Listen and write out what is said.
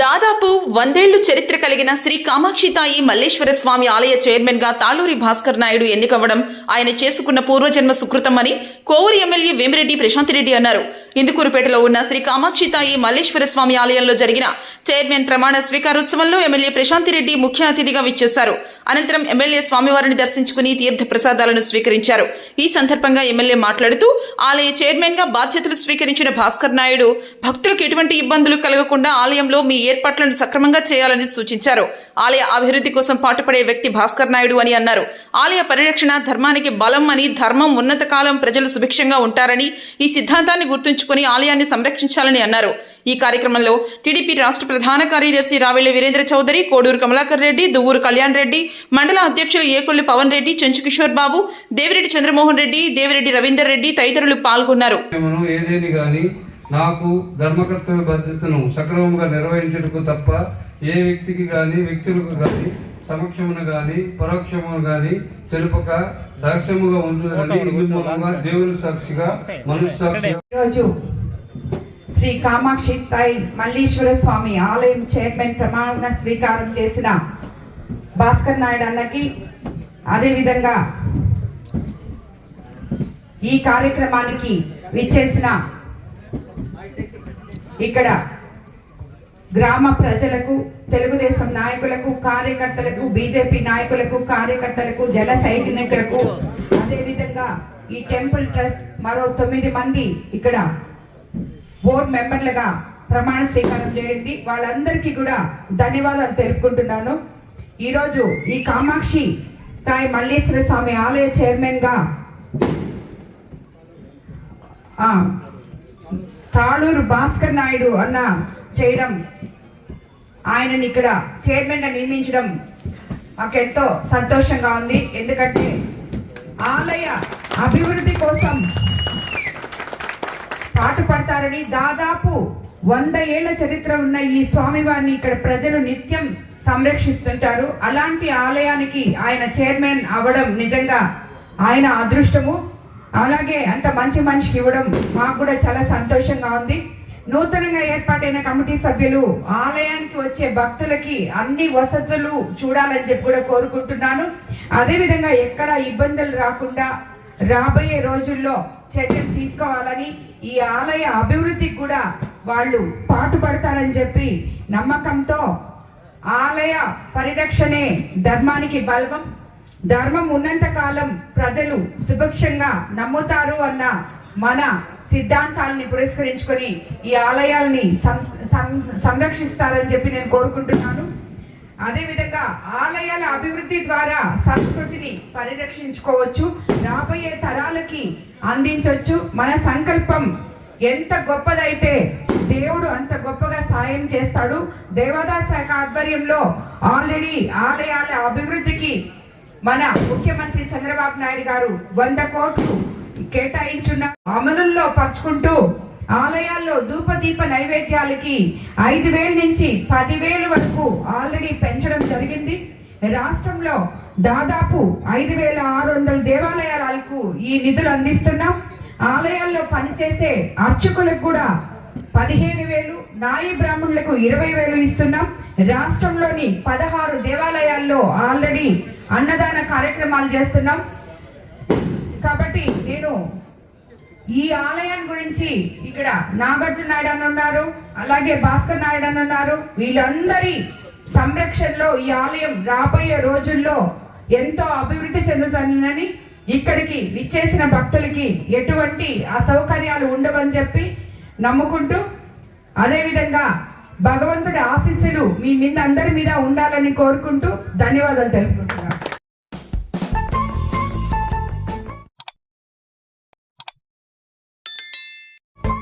దాదాపు వందేళ్ళు చరిత్ర కలిగిన శ్రీ కామాక్షితాయి మల్లేశ్వర స్వామి ఆలయ చైర్మన్గా తాళూరి భాస్కర్ నాయుడు ఎన్నికవ్వడం ఆయన చేసుకున్న పూర్వజన్మ సుకృతమని అని కోవూరు ఎమ్మెల్యే వేమిరెడ్డి ప్రశాంతిరెడ్డి అన్నారు. ఇందుకూరుపేటలో ఉన్న శ్రీ కామాక్షితాయి మల్లేశ్వర స్వామి ఆలయంలో జరిగిన చైర్మన్ ప్రమాణ స్వీకారోత్సవంలో ఎమ్మెల్యే ప్రశాంతిరెడ్డి ముఖ్య అతిథిగా విచ్చేశారు. అనంతరం ఎమ్మెల్యే స్వామివారిని దర్శించుకుని తీర్థ ప్రసాదాలను స్వీకరించారు. ఈ సందర్భంగా ఎమ్మెల్యే మాట్లాడుతూ ఆలయ చైర్మన్గా బాధ్యతలు స్వీకరించిన భాస్కర్ నాయుడు భక్తులకు ఎటువంటి ఇబ్బందులు కలగకుండా ఆలయంలో మీ ఏర్పాట్లను సక్రమంగా చేయాలని సూచించారు. ఆలయ అభివృద్ధి కోసం పాటుపడే వ్యక్తి భాస్కర్ నాయుడు అని అన్నారు. ఆలయ పరిరక్షణ ధర్మానికి బలం అని ధర్మం ఉన్నత కాలం ప్రజలు సుభిక్షంగా ఉంటారని ఈ సిద్ధాంతాన్ని గుర్తుంచుకుని ఆలయాన్ని సంరక్షించాలని అన్నారు. ఈ కార్యక్రమంలో టీడీపీ రాష్ట్ర ప్రధాన కార్యదర్శి రావెల్లి వీరేంద్ర చౌదరి కోడూరు కమలాకర్ రెడ్డి దువ్వూరు కళ్యాణ్ రెడ్డి మండల అధ్యక్షులు ఏకొల్లి పవన్ రెడ్డి చెంచు కిషోర్ బాబు దేవిరెడ్డి చంద్రమోహన్ రెడ్డి దేవిరెడ్డి రవీందర్ రెడ్డి తదితరులు పాల్గొన్నారు. నాకు ధర్మకర్తవ్య బాధ్యతను సక్రమంగా నిర్వహించటకు తప్ప ఏ వ్యక్తికి గాని వ్యక్తులకు గాని సమక్షమున గాని పరోక్షమున గాని తెలుపక రహస్యముగా ఉంటుందని దేవుని సాక్షిగా మనస్సాక్షిగా ఈరోజు శ్రీ కామాక్షి తాయి మల్లీశ్వర స్వామి ఆలయం చైర్మన్ ప్రమాణ స్వీకారం చేసిన భాస్కర్ నాయుడు అన్నకి అదేవిధంగా ఈ కార్యక్రమానికి విచ్చేసిన ఇక్కడ గ్రామ ప్రజలకు తెలుగుదేశం నాయకులకు కార్యకర్తలకు బీజేపీ నాయకులకు కార్యకర్తలకు జన సైనికులకు. అదేవిధంగా ఈ టెంపుల్ ట్రస్ట్ మరో తొమ్మిది మంది ఇక్కడ బోర్డు మెంబర్లుగా ప్రమాణ స్వీకారం చేయండి. వాళ్ళందరికీ కూడా ధన్యవాదాలు తెలుపుకుంటున్నాను. ఈరోజు ఈ కామాక్షి తాయి మల్లేశ్వర స్వామి ఆలయ చైర్మన్గా ఆ, తాళూరు భాస్కర్ నాయుడు అన్న చేయడం ఆయనని ఇక్కడ చైర్మన్గా నియమించడం మాకెంతో సంతోషంగా ఉంది. ఎందుకంటే ఆలయ అభివృద్ధి కోసం పాటుపడతారని దాదాపు వంద ఏళ్ళ చరిత్ర ఉన్న ఈ స్వామివారిని ఇక్కడ ప్రజలు నిత్యం సంరక్షిస్తుంటారు. అలాంటి ఆలయానికి ఆయన చైర్మన్ అవ్వడం నిజంగా ఆయన అదృష్టము. అలాగే అంత మంచి మనిషికి ఇవ్వడం మాకు కూడా చాలా సంతోషంగా ఉంది. నూతనంగా ఏర్పాటైన కమిటీ సభ్యులు ఆలయానికి వచ్చే భక్తులకి అన్ని వసతులు చూడాలని చెప్పి కూడా కోరుకుంటున్నాను. అదేవిధంగా ఎక్కడ ఇబ్బందులు రాకుండా రాబోయే రోజుల్లో చర్యలు తీసుకోవాలని ఈ ఆలయ అభివృద్ధికి కూడా వాళ్ళు పాటుపడతారని చెప్పి నమ్మకంతో ఆలయ పరిరక్షణే ధర్మానికి బలవం. ధర్మం ఉన్నంత కాలం ప్రజలు సుభిక్షంగా నమ్ముతారు అన్న మన సిద్ధాంతాలని పురస్కరించుకొని ఈ ఆలయాల్ని సం- సంరక్షిస్తారని చెప్పి నేను కోరుకుంటున్నాను. అదేవిధంగా ఆలయాల అభివృద్ధి ద్వారా సంస్కృతిని పరిరక్షించుకోవచ్చు రాబోయే తరాలకి అందించవచ్చు మన సంకల్పం ఎంత గొప్పదైతే దేవుడు అంత గొప్పగా సాయం చేస్తాడు. దేవాదాయ శాఖ ఆధ్వర్యంలో ఆల్రెడీ ఆలయాల అభివృద్ధికి మన ముఖ్యమంత్రి చంద్రబాబు నాయుడు గారు వంద కోట్లు కేటాయించున్న అమలుల్లో పరుచుకుంటూ ఆలయాల్లో ధూపదీప నైవేద్యాలకి ఐదు వేల నుంచి పదివేలు వరకు ఆల్రెడీ పెంచడం జరిగింది. రాష్ట్రంలో దాదాపు ఐదు వేల ఆరు వందల దేవాలయాలకు ఈ నిధులు అందిస్తున్నాం. ఆలయాల్లో పనిచేసే అర్చకులకు కూడా పదిహేను వేలు నాయి బ్రాహ్మణులకు ఇరవై వేలు ఇస్తున్నాం. రాష్ట్రంలోని పదహారు దేవాలయాల్లో ఆల్రెడీ అన్నదాన కార్యక్రమాలు చేస్తున్నాం కాబట్టి నేను ఈ ఆలయం గురించి ఇక్కడ నాగార్జున నాయుడు అని ఉన్నారు అలాగే భాస్కర్ నాయుడు అని ఉన్నారు. వీళ్ళందరి సంరక్షణలో ఈ ఆలయం రాబోయే రోజుల్లో ఎంతో అభివృద్ధి చెందుతానని ఇక్కడికి విచ్చేసిన భక్తులకి ఎటువంటి అసౌకర్యాలు ఉండవని చెప్పి నమ్ముకుంటూ అదేవిధంగా భగవంతుడి ఆశీస్సులు మీ మీద అందరి మీద ఉండాలని కోరుకుంటూ ధన్యవాదాలు తెలుపుకుంటున్నాను